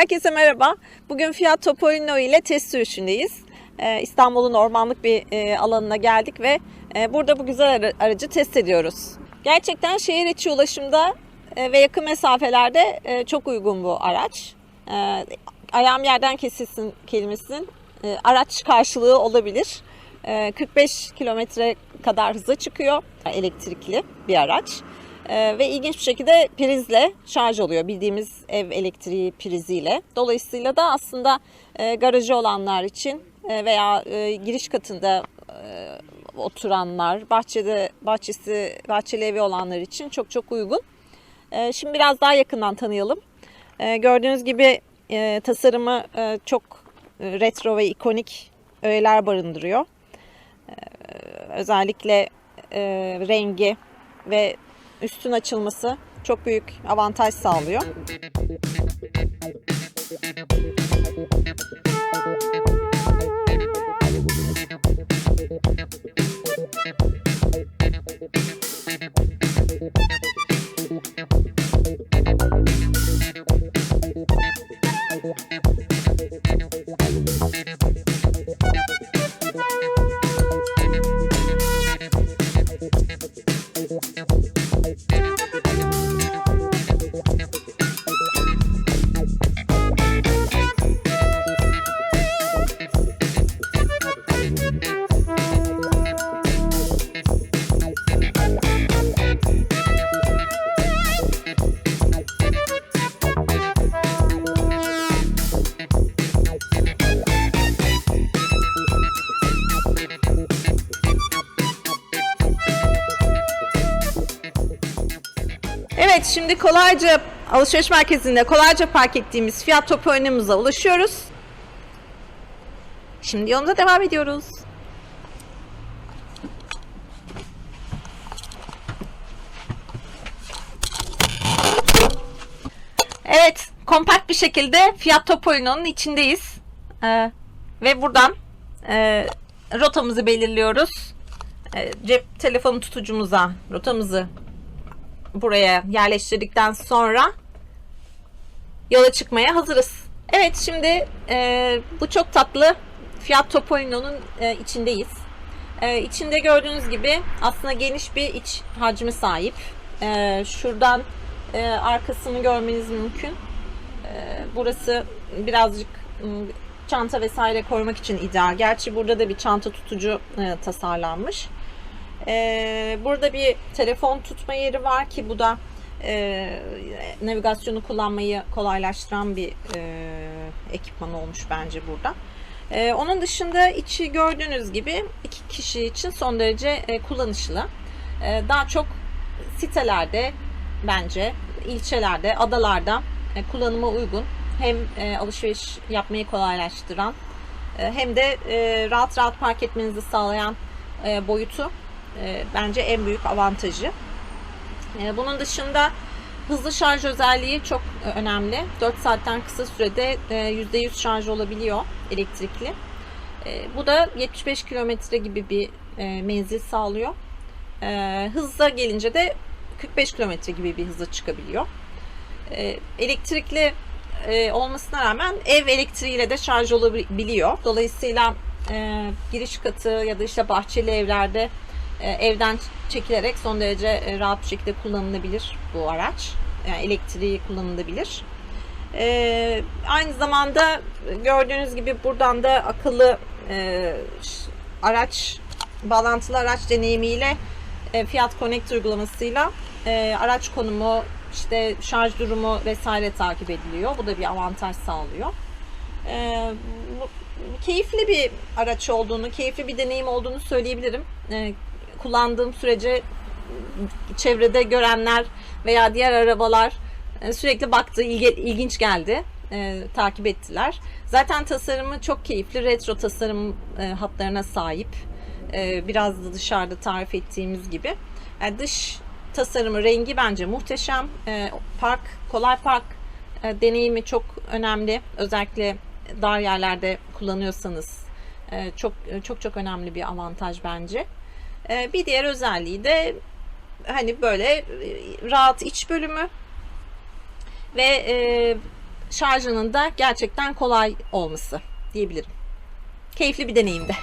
Herkese merhaba. Bugün Fiat Topolino ile test sürüşündeyiz. Ee, İstanbul'un ormanlık bir e, alanına geldik ve e, burada bu güzel ara- aracı test ediyoruz. Gerçekten şehir içi ulaşımda e, ve yakın mesafelerde çok uygun bu araç. Ayağım yerden kesilsin kelimesinin araç karşılığı olabilir. E, 45 kilometre kadar hıza çıkıyor. Elektrikli bir araç. Ee, ve ilginç bir şekilde prizle şarj oluyor bildiğimiz ev elektriği priziyle. Dolayısıyla da aslında e, garajı olanlar için e, veya e, giriş katında oturanlar, bahçede bahçesi bahçeli evi olanlar için çok çok uygun. Şimdi biraz daha yakından tanıyalım. Gördüğünüz gibi tasarımı çok retro ve ikonik öğeler barındırıyor. Özellikle rengi ve üstün açılması çok büyük avantaj sağlıyor. Şimdi kolayca alışveriş merkezinde kolayca park ettiğimiz fiyat topu önümüze ulaşıyoruz. Şimdi yolumuza devam ediyoruz. Evet, kompakt bir şekilde Fiat Topolino'nun içindeyiz. Ee, ve buradan e, rotamızı belirliyoruz. E, cep telefonu tutucumuza rotamızı buraya yerleştirdikten sonra yola çıkmaya hazırız. Evet şimdi e, bu çok tatlı Fiat Topolino'nun e, içindeyiz. E, içinde gördüğünüz gibi aslında geniş bir iç hacmi sahip. E, şuradan e, arkasını görmeniz mümkün. E, burası birazcık çanta vesaire koymak için ideal. Gerçi burada da bir çanta tutucu e, tasarlanmış. Ee, burada bir telefon tutma yeri var ki bu da e, navigasyonu kullanmayı kolaylaştıran bir e, ekipman olmuş bence burada. E, onun dışında içi gördüğünüz gibi iki kişi için son derece e, kullanışlı. E, daha çok sitelerde bence ilçelerde, adalarda e, kullanıma uygun. Hem e, alışveriş yapmayı kolaylaştıran e, hem de e, rahat rahat park etmenizi sağlayan e, boyutu e, bence en büyük avantajı. E, bunun dışında hızlı şarj özelliği çok e, önemli. 4 saatten kısa sürede e, %100 şarj olabiliyor elektrikli. E, bu da 75 kilometre gibi bir e, menzil sağlıyor. E, hızla gelince de 45 kilometre gibi bir hıza çıkabiliyor. Elektrikli e, olmasına rağmen ev elektriğiyle de şarj olabiliyor. Dolayısıyla giriş katı ya da işte bahçeli evlerde evden çekilerek son derece e, rahat bir şekilde kullanılabilir bu araç. Yani elektriği kullanılabilir. E, aynı zamanda gördüğünüz gibi buradan da akıllı e, araç bağlantılı araç deneyimiyle e, Fiat Connect uygulamasıyla e, araç konumu, işte şarj durumu vesaire takip ediliyor. Bu da bir avantaj sağlıyor. E, keyifli bir araç olduğunu, keyifli bir deneyim olduğunu söyleyebilirim. E, kullandığım sürece çevrede görenler veya diğer arabalar e, sürekli baktı, ilgi- ilginç geldi. E, takip ettiler. Zaten tasarımı çok keyifli, retro tasarım e, hatlarına sahip. Biraz da dışarıda tarif ettiğimiz gibi. Yani dış tasarımı, rengi bence muhteşem. Park, kolay park deneyimi çok önemli. Özellikle dar yerlerde kullanıyorsanız çok çok çok önemli bir avantaj bence. E, bir diğer özelliği de hani böyle e, rahat iç bölümü ve e, şarjının da gerçekten kolay olması diyebilirim. Keyifli bir deneyimdi.